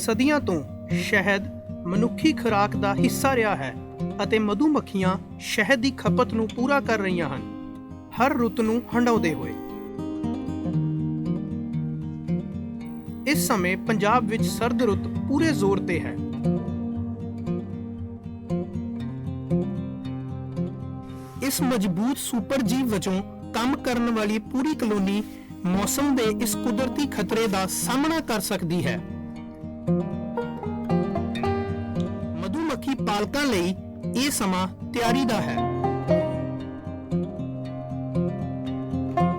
ਸਦੀਆਂ ਤੋਂ ਸ਼ਹਿਦ ਮਨੁੱਖੀ ਖੁਰਾਕ ਦਾ ਹਿੱਸਾ ਰਿਹਾ ਹੈ ਅਤੇ ਮਧੂਮੱਖੀਆਂ ਸ਼ਹਿਦ ਦੀ ਖਪਤ ਨੂੰ ਪੂਰਾ ਕਰ ਰਹੀਆਂ ਹਨ। ਹਰ ਰੁੱਤ ਨੂੰ ਹੰਡਾਉਂਦੇ ਹੋਏ। ਇਸ ਸਮੇਂ ਪੰਜਾਬ ਵਿੱਚ ਸਰਦ ਰੁੱਤ ਪੂਰੇ ਜ਼ੋਰ ਤੇ ਹੈ। ਇਸ ਮਜ਼ਬੂਤ ਸੁਪਰ ਜੀਵ ਵਜੋਂ ਕੰਮ ਕਰਨ ਵਾਲੀ ਪੂਰੀ ਕਲੋਨੀ ਮੌਸਮ ਦੇ ਇਸ ਕੁਦਰਤੀ ਖਤਰੇ ਦਾ ਸਾਹਮਣਾ ਕਰ ਸਕਦੀ ਹੈ। ਮਧੂਮੱਖੀ ਪਾਲਕਾਂ ਲਈ ਇਹ ਸਮਾਂ ਤਿਆਰੀ ਦਾ ਹੈ।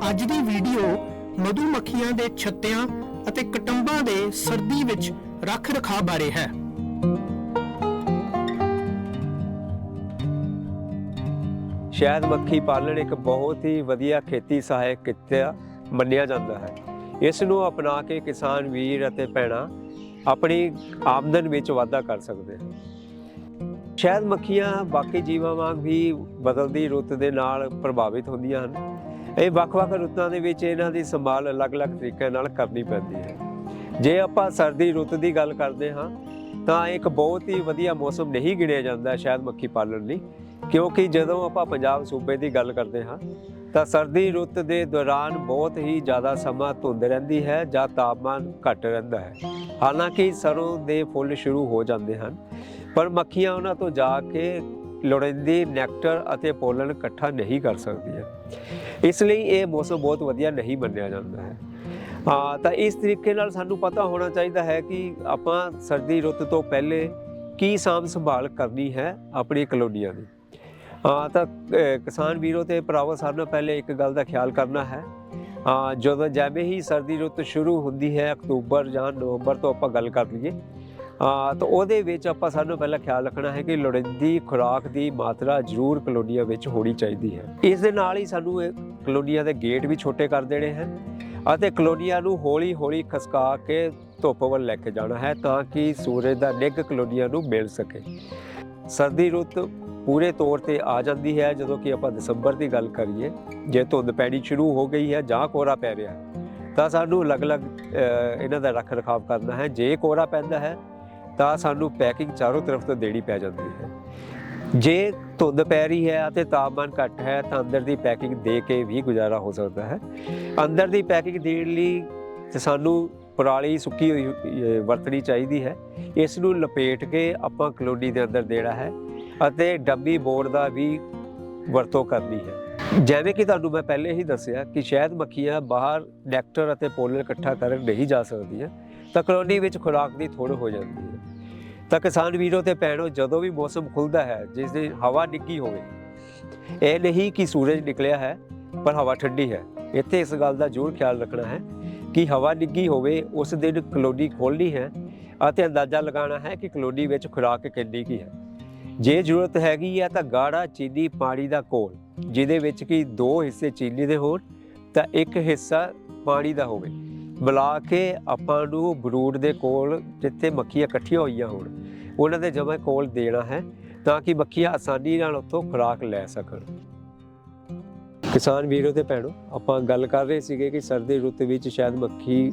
ਅੱਜ ਦੀ ਵੀਡੀਓ ਮਧੂਮੱਖੀਆਂ ਦੇ ਛੱਤਿਆਂ ਅਤੇ ਕਟੰਬਾਂ ਦੇ ਸਰਦੀ ਵਿੱਚ ਰੱਖ ਰਖਾਅ ਬਾਰੇ ਹੈ। ਸ਼ਹਿਦ ਮੱਖੀ ਪਾਲਣ ਇੱਕ ਬਹੁਤ ਹੀ ਵਧੀਆ ਖੇਤੀ ਸਹਾਇਕ ਕਿੱਤਾ ਮੰਨਿਆ ਜਾਂਦਾ ਹੈ। ਇਸ ਨੂੰ ਅਪਣਾ ਕੇ ਕਿਸਾਨ, ਵੀਰ ਅਤੇ ਭੈਣਾਂ ਆਪਣੀ ਆਮਦਨ ਵਿੱਚ ਵਾਧਾ ਕਰ ਸਕਦੇ ਹਨ ਸ਼ਹਿਦ ਮੱਖੀਆਂ ਬਾਕੀ ਜੀਵਾਂ ਵਾਂਗ ਵੀ ਬਦਲਦੀ ਰੁੱਤ ਦੇ ਨਾਲ ਪ੍ਰਭਾਵਿਤ ਹੁੰਦੀਆਂ ਹਨ। ਇਹ ਵੱਖ-ਵੱਖ ਰੁੱਤਾਂ ਦੇ ਵਿੱਚ ਇਹਨਾਂ ਦੀ ਸੰਭਾਲ ਅਲੱਗ-ਅਲੱਗ ਤਰੀਕਿਆਂ ਨਾਲ ਕਰਨੀ ਪੈਂਦੀ ਹੈ। ਜੇ ਆਪਾਂ ਸਰਦੀ ਰੁੱਤ ਦੀ ਗੱਲ ਕਰਦੇ ਹਾਂ, ਤਾਂ ਇੱਕ ਬਹੁਤ ਹੀ ਵਧੀਆ ਮੌਸਮ ਨਹੀਂ ਗਿਣਿਆ ਜਾਂਦਾ ਸ਼ਹਿਦ ਮੱਖੀ ਪਾਲਣ ਲਈ। ਕਿਉਂਕਿ ਜਦੋਂ ਆਪਾਂ ਪੰਜਾਬ ਸੂਬੇ ਦੀ ਗੱਲ ਕਰਦੇ ਹਾਂ ਤਾਂ ਸਰਦੀ ਰੁੱਤ ਦੇ ਦੌਰਾਨ ਬਹੁਤ ਹੀ ਜ਼ਿਆਦਾ ਸਮਾਂ ਧੁੰਦ ਰਹਿੰਦੀ ਹੈ ਜਾਂ ਤਾਪਮਾਨ ਘੱਟ ਰਹਿੰਦਾ ਹੈ। ਹਾਲਾਂਕਿ ਸਰੋਂ ਦੇ ਫੁੱਲ ਸ਼ੁਰੂ ਹੋ ਜਾਂਦੇ ਹਨ, ਪਰ ਮੱਖੀਆਂ ਉਹਨਾਂ ਤੋਂ ਜਾ ਕੇ ਲੋੜੀਂਦੀ ਨੈਕਟਰ ਅਤੇ ਪੋਲਨ ਇਕੱਠਾ ਨਹੀਂ ਕਰ ਸਕਦੀਆਂ। ਇਸ ਲਈ ਇਹ ਮੌਸਮ ਬਹੁਤ ਵਧੀਆ ਨਹੀਂ ਮੰਨਿਆ ਜਾਂਦਾ ਹੈ। ਹਾਂ ਤਾਂ ਇਸ ਤਰੀਕੇ ਨਾਲ ਸਾਨੂੰ ਪਤਾ ਹੋਣਾ ਚਾਹੀਦਾ ਹੈ ਕਿ ਆਪਾਂ ਸਰਦੀ ਰੁੱਤ ਤੋਂ ਪਹਿਲੇ ਕੀ ਸਾਂਭ ਸੰਭਾਲ ਕਰਨੀ ਹੈ ਆਪਣੀ ਕਲੋਨੀਆਂ ਦੀ। ਹਾਂ, ਤਾਂ ਕਿਸਾਨ ਵੀਰੋ ਤੇ ਭਰਾਵੋ ਸਭ ਨੂੰ ਪਹਿਲੇ ਇੱਕ ਗੱਲ ਦਾ ਖਿਆਲ ਕਰਨਾ ਹੈ। ਜਦੋਂ ਜਿਵੇਂ ਹੀ ਸਰਦੀ ਰੁੱਤ ਸ਼ੁਰੂ ਹੁੰਦੀ ਹੈ, ਅਕਤੂਬਰ ਜਾਂ ਨਵੰਬਰ ਤੋਂ ਆਪਾਂ ਗੱਲ ਕਰ ਲਈਏ ਤਾਂ ਉਹਦੇ ਵਿੱਚ ਆਪਾਂ ਸਾਨੂੰ ਪਹਿਲਾਂ ਖਿਆਲ ਰੱਖਣਾ ਹੈ ਕਿ ਲੋੜੀਂਦੀ ਖੁਰਾਕ ਦੀ ਮਾਤਰਾ ਜ਼ਰੂਰ ਕਲੋਨੀਆਂ ਵਿੱਚ ਹੋਣੀ ਚਾਹੀਦੀ ਹੈ। ਇਸ ਦੇ ਨਾਲ ਹੀ ਸਾਨੂੰ ਕਲੋਨੀਆਂ ਦੇ ਗੇਟ ਵੀ ਛੋਟੇ ਕਰ ਦੇਣੇ ਹਨ ਅਤੇ ਕਲੋਨੀਆਂ ਨੂੰ ਹੌਲੀ-ਹੌਲੀ ਖਸਕਾ ਕੇ ਧੁੱਪ ਵੱਲ ਲੈ ਕੇ ਜਾਣਾ ਹੈ ਤਾਂ ਕਿ ਸੂਰਜ ਦਾ ਨਿੱਘ ਕਲੋਨੀਆਂ ਨੂੰ ਮਿਲ ਸਕੇ। ਸਰਦੀ ਰੁੱਤ ਪੂਰੇ ਤੌਰ ਤੇ ਆ ਜਾਂਦੀ ਹੈ। ਜਦੋਂ ਕਿ ਆਪਾਂ ਦਸੰਬਰ ਦੀ ਗੱਲ ਕਰੀਏ, ਜੇ ਧੁੰਦ ਪੈਣੀ ਸ਼ੁਰੂ ਹੋ ਗਈ ਹੈ ਜਾਂ ਕੋਰਾ ਪੈ ਰਿਹਾ ਤਾਂ ਸਾਨੂੰ ਅਲੱਗ-ਅਲੱਗ ਇਹਨਾਂ ਦਾ ਰੱਖ ਰਖਾਵ ਕਰਨਾ ਹੈ। ਜੇ ਕੋਰਾ ਪੈਂਦਾ ਹੈ, ਤਾਂ ਸਾਨੂੰ ਪੈਕਿੰਗ ਚਾਰੋਂ ਤਰਫ ਤੋਂ ਦੇਣੀ ਪੈ ਜਾਂਦੀ ਹੈ। ਜੇ ਧੁੰਦ ਪੈ ਰਹੀ ਹੈ ਅਤੇ ਤਾਪਮਾਨ ਘੱਟ ਹੈ, ਤਾਂ ਅੰਦਰ ਦੀ ਪੈਕਿੰਗ ਦੇ ਕੇ ਵੀ ਗੁਜ਼ਾਰਾ ਹੋ ਸਕਦਾ ਹੈ। ਅੰਦਰ ਦੀ ਪੈਕਿੰਗ ਦੇਣ ਲਈ ਤੇ ਸਾਨੂੰ ਪਰਾਲੀ ਸੁੱਕੀ ਹੋਈ ਵਰਤਣੀ ਚਾਹੀਦੀ ਹੈ। ਇਸ ਨੂੰ ਲਪੇਟ ਕੇ ਆਪਾਂ ਕਲੋਨੀ ਦੇ ਅੰਦਰ ਦੇਣਾ ਹੈ। ਅਤੇ ਡੱਬੀ ਬੋਰਡ ਦਾ ਵੀ ਵਰਤੋਂ ਕਰਨੀ ਹੈ। ਜਿਵੇਂ ਕਿ ਤੁਹਾਨੂੰ ਮੈਂ ਪਹਿਲੇ ਹੀ ਦੱਸਿਆ ਕਿ ਸ਼ਹਿਦ ਮੱਖੀਆਂ ਬਾਹਰ ਨੈਕਟਰ ਅਤੇ ਪੋਲਨ ਇਕੱਠਾ ਕਰਨ ਨਹੀਂ ਜਾ ਸਕਦੀਆਂ, ਤਾਂ ਕਲੋਨੀ ਵਿੱਚ ਖੁਰਾਕ ਦੀ ਥੋੜ ਹੋ ਜਾਂਦੀ ਹੈ। ਤਾਂ ਕਿਸਾਨ ਵੀਰੋ ਤੇ ਭੈਣੋ, ਜਦੋਂ ਵੀ ਮੌਸਮ ਖੁੱਲਦਾ ਹੈ, ਜਿਸ ਦੀ ਹਵਾ ਨਿੱਗੀ ਹੋਵੇ, ਇਹ ਨਹੀਂ ਕਿ ਸੂਰਜ ਨਿਕਲਿਆ ਹੈ, ਪਰ ਹਵਾ ਠੰਡੀ ਹੈ। ਇੱਥੇ ਇਸ ਗੱਲ ਦਾ ਜ਼ਰੂਰ ਖਿਆਲ ਰੱਖਣਾ ਹੈ ਕਿ ਹਵਾ ਨਿੱਗੀ ਹੋਵੇ, ਉਸ ਦਿਨ ਕਲੋਨੀ ਖੋਲ੍ਹਣੀ ਹੈ ਅਤੇ ਅੰਦਾਜ਼ਾ ਲਗਾਉਣਾ ਹੈ ਕਿ ਕਲੋਨੀ ਵਿੱਚ ਖੁਰਾਕ ਕਿੰਨੀ ਕੀ ਹੈ। ਜੇ ਜ਼ਰੂਰਤ ਹੈਗੀ ਹੈ ਤਾਂ ਗਾੜਾ ਚੀਨੀ ਪਾਣੀ ਦਾ ਘੋਲ, ਜਿਹਦੇ ਵਿੱਚ ਕਿ ਦੋ ਹਿੱਸੇ ਚੀਨੀ ਦੇ ਹੋਣ, ਤਾਂ ਇੱਕ ਹਿੱਸਾ ਪਾਣੀ ਦਾ ਹੋਵੇ। ਬੁਲਾ ਕੇ ਆਪਾਂ ਨੂੰ ਬਰੂਡ ਦੇ ਕੋਲ ਜਿੱਥੇ ਮੱਖੀਆਂ ਇਕੱਠੀਆਂ ਹੋਈਆਂ ਹੋਣ, ਉਹਨਾਂ ਦੇ ਜਮਾ ਕੋਲ ਦੇਣਾ ਹੈ, ਤਾਂ ਕਿ ਮੱਖੀਆਂ ਆਸਾਨੀ ਨਾਲ ਉੱਥੋਂ ਖੁਰਾਕ ਲੈ ਸਕਣ। ਕਿਸਾਨ ਵੀਰੋ ਤੇ ਭੈਣੋ, ਆਪਾਂ ਗੱਲ ਕਰ ਰਹੇ ਸੀਗੇ ਕਿ ਸਰਦੀ ਰੁੱਤ ਵਿੱਚ ਸ਼ਾਇਦ ਮੱਖੀ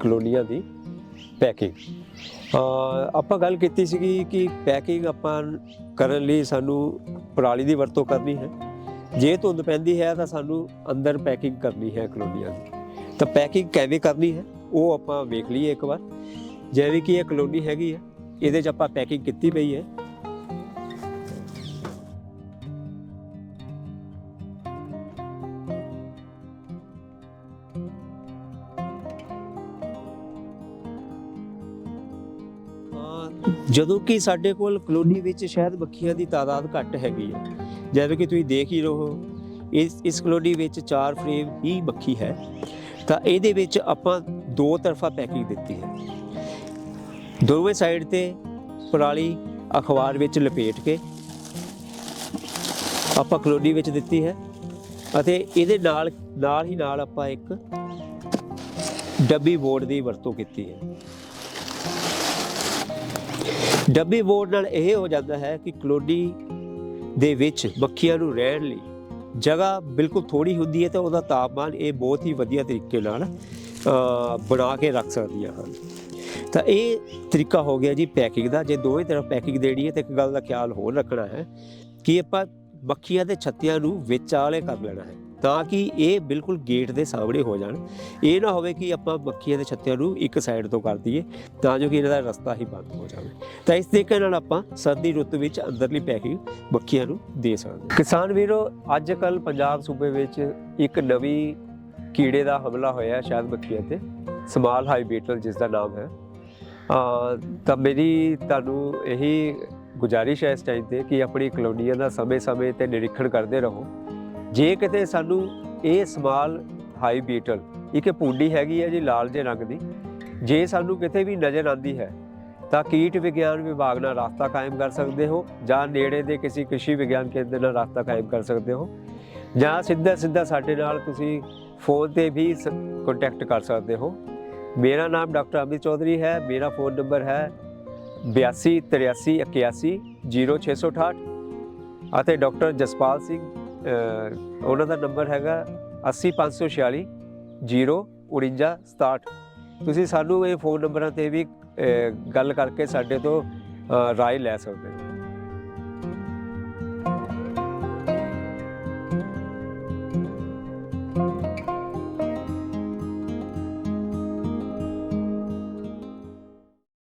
ਕਲੋਨੀਆਂ ਦੀ ਪੈਕਿੰਗ। ਆਪਾਂ ਗੱਲ ਕੀਤੀ ਸੀਗੀ ਕਿ ਪੈਕਿੰਗ ਆਪਾਂ ਕਰਨ ਲਈ ਸਾਨੂੰ ਪਰਾਲੀ ਦੀ ਵਰਤੋਂ ਕਰਨੀ ਹੈ। ਜੇ ਧੁੰਦ ਪੈਂਦੀ ਹੈ ਤਾਂ ਸਾਨੂੰ ਅੰਦਰ ਪੈਕਿੰਗ ਕਰਨੀ ਹੈ ਕਲੋਨੀਆਂ ਦੀ। ਤਾਂ ਪੈਕਿੰਗ ਕਿਵੇਂ ਕਰਨੀ ਹੈ, ਉਹ ਆਪਾਂ ਵੇਖ ਲਈਏ ਇੱਕ ਵਾਰ। ਜਿਵੇਂ ਕਿ ਇਹ ਕਲੋਨੀ ਹੈਗੀ ਹੈ, ਇਹਦੇ 'ਚ ਆਪਾਂ ਪੈਕਿੰਗ ਕੀਤੀ ਪਈ ਹੈ। ਜਦੋਂ ਕਿ ਸਾਡੇ ਕੋਲ ਕਲੋਨੀ ਵਿੱਚ ਸ਼ਹਿਦ ਮੱਖੀਆਂ ਦੀ ਤਾਦਾਦ ਘੱਟ ਹੈਗੀ ਹੈ। ਜਿਵੇਂ ਕਿ ਤੁਸੀਂ ਦੇਖ ਹੀ ਰਹੋ, ਇਸ ਇਸ ਕਲੋਨੀ ਵਿੱਚ ਚਾਰ ਫਰੇਮ ਹੀ ਮੱਖੀ ਹੈ। ਤਾਂ ਇਹਦੇ ਵਿੱਚ ਆਪਾਂ ਦੋ ਤਰਫਾ ਪੈਕਿੰਗ ਦਿੱਤੀ ਹੈ। ਦੋਵੇਂ ਸਾਈਡ ਤੇ ਪਰਾਲੀ ਅਖਬਾਰ ਵਿੱਚ ਲਪੇਟ ਕੇ ਆਪਾਂ ਕਲੋਨੀ ਵਿੱਚ ਦਿੱਤੀ ਹੈ ਅਤੇ ਇਹਦੇ ਨਾਲ ਨਾਲ ਹੀ ਨਾਲ ਆਪਾਂ ਇੱਕ ਡੱਬੀ ਬੋਰਡ ਦੀ ਵਰਤੋਂ ਕੀਤੀ ਹੈ। ਡੱਬੀ ਬੋਰਡ ਨਾਲ ਇਹ ਹੋ ਜਾਂਦਾ ਹੈ ਕਿ ਕਲੋਨੀ ਦੇ ਵਿੱਚ ਮੱਖੀਆਂ ਨੂੰ ਰਹਿਣ ਲਈ ਜਗ੍ਹਾ ਬਿਲਕੁਲ ਥੋੜੀ ਹੁੰਦੀ ਹੈ ਤਾਂ ਉਹਦਾ ਤਾਪਮਾਨ ਇਹ ਬਹੁਤ ਹੀ ਵਧੀਆ ਤਰੀਕੇ ਨਾਲ ਬਣਾ ਕੇ ਰੱਖ ਸਕਦੀਆਂ ਹਨ। ਤਾਂ ਇਹ ਤਰੀਕਾ ਹੋ ਗਿਆ ਜੀ ਪੈਕਿੰਗ ਦਾ। ਜੇ ਦੋਵੇਂ ਤਰਫ ਪੈਕਿੰਗ ਦੇਣੀ ਹੈ ਤੇ ਇੱਕ ਗੱਲ ਦਾ ਖਿਆਲ ਹੋਰ ਰੱਖਣਾ ਹੈ ਕਿ ਆਪਾਂ ਮੱਖੀਆਂ ਦੇ ਛੱਤਿਆਂ ਨੂੰ ਵਿਚਾਲੇ ਕਰ ਲੈਣਾ ਹੈ। ਤਾਂ ਕਿ ਇਹ ਬਿਲਕੁਲ ਗੇਟ ਦੇ ਸਾਹਮਣੇ ਹੋ ਜਾਣ। ਇਹ ਨਾ ਹੋਵੇ ਕਿ ਆਪਾਂ ਮੱਖੀਆਂ ਦੇ ਛੱਤਿਆਂ ਨੂੰ ਇੱਕ ਸਾਈਡ ਤੋਂ ਕਰ ਦਈਏ, ਤਾਂ ਜੋ ਕਿ ਇਹਨਾਂ ਦਾ ਰਸਤਾ ਹੀ ਬੰਦ ਹੋ ਜਾਵੇ। ਤਾਂ ਇਸ ਤਰੀਕੇ ਨਾਲ ਆਪਾਂ ਸਰਦੀ ਰੁੱਤ ਵਿੱਚ ਅੰਦਰਲੀ ਪੈਕਿੰਗ ਮੱਖੀਆਂ ਨੂੰ ਦੇ ਸਕਦੇ ਕਿਸਾਨ ਵੀਰੋ ਅੱਜ ਕੱਲ ਪੰਜਾਬ ਸੂਬੇ ਵਿੱਚ ਇੱਕ ਨਵੀਂ ਕੀੜੇ ਦਾ ਹਮਲਾ ਹੋਇਆ ਹੈ ਸ਼ਾਇਦ ਮੱਖੀਆਂ ਤੇ। ਸਮਾਲ ਹਾਈ ਬੀਟਲ ਜਿਸ ਦਾ ਨਾਮ ਹੈ। ਤਾਂ ਮੇਰੀ ਤੁਹਾਨੂੰ ਇਹੀ ਗੁਜ਼ਾਰਿਸ਼ ਹੈ ਇਸ ਟਾਈਮ ਤੇ ਕਿ ਆਪਣੀ ਕਲੋਨੀਆਂ ਦਾ ਸਮੇਂ-ਸਮੇਂ ਤੇ ਨਿਰੀਖਣ ਕਰਦੇ ਰਹੋ। ਜੇ ਕਿਤੇ ਸਾਨੂੰ ਇਹ ਸਮਾਲ ਹਾਈ ਬੀਟਲ ਇੱਕ ਪੂੰਡੀ ਹੈਗੀ ਹੈ ਜੀ ਲਾਲ ਜੇ ਰੰਗ ਦੀ, ਜੇ ਸਾਨੂੰ ਕਿਤੇ ਵੀ ਨਜ਼ਰ ਆਂਦੀ ਹੈ, ਤਾਂ ਕੀਟ ਵਿਗਿਆਨ ਵਿਭਾਗ ਨਾਲ ਰਾਬਤਾ ਕਾਇਮ ਕਰ ਸਕਦੇ ਹੋ, ਜਾਂ ਨੇੜੇ ਦੇ ਕਿਸੇ ਕ੍ਰਿਸ਼ੀ ਵਿਗਿਆਨ ਕੇਂਦਰ ਨਾਲ ਰਾਬਤਾ ਕਾਇਮ ਕਰ ਸਕਦੇ ਹੋ, ਜਾਂ ਸਿੱਧਾ ਸਿੱਧਾ ਸਾਡੇ ਨਾਲ ਤੁਸੀਂ ਫੋਨ ਤੇ ਵੀ ਕੰਟੈਕਟ ਕਰ ਸਕਦੇ ਹੋ। ਮੇਰਾ ਨਾਮ ਡਾਕਟਰ ਅਮਿਤ ਚੌਧਰੀ ਹੈ, ਮੇਰਾ ਫੋਨ ਨੰਬਰ ਹੈ 82 83 81 0668 ਅਤੇ ਡਾਕਟਰ ਜਸਪਾਲ ਸਿੰਘ ਉਹਨਾਂ ਦਾ ਨੰਬਰ ਹੈਗਾ 80546 04967 ਤੁਸੀਂ ਸਾਨੂੰ ਇਹ ਫੋਨ ਨੰਬਰਾਂ ਤੇ ਵੀ ਗੱਲ ਕਰਕੇ ਸਾਡੇ ਤੋਂ ਰਾਏ ਲੈ ਸਕਦੇ ਹੋ।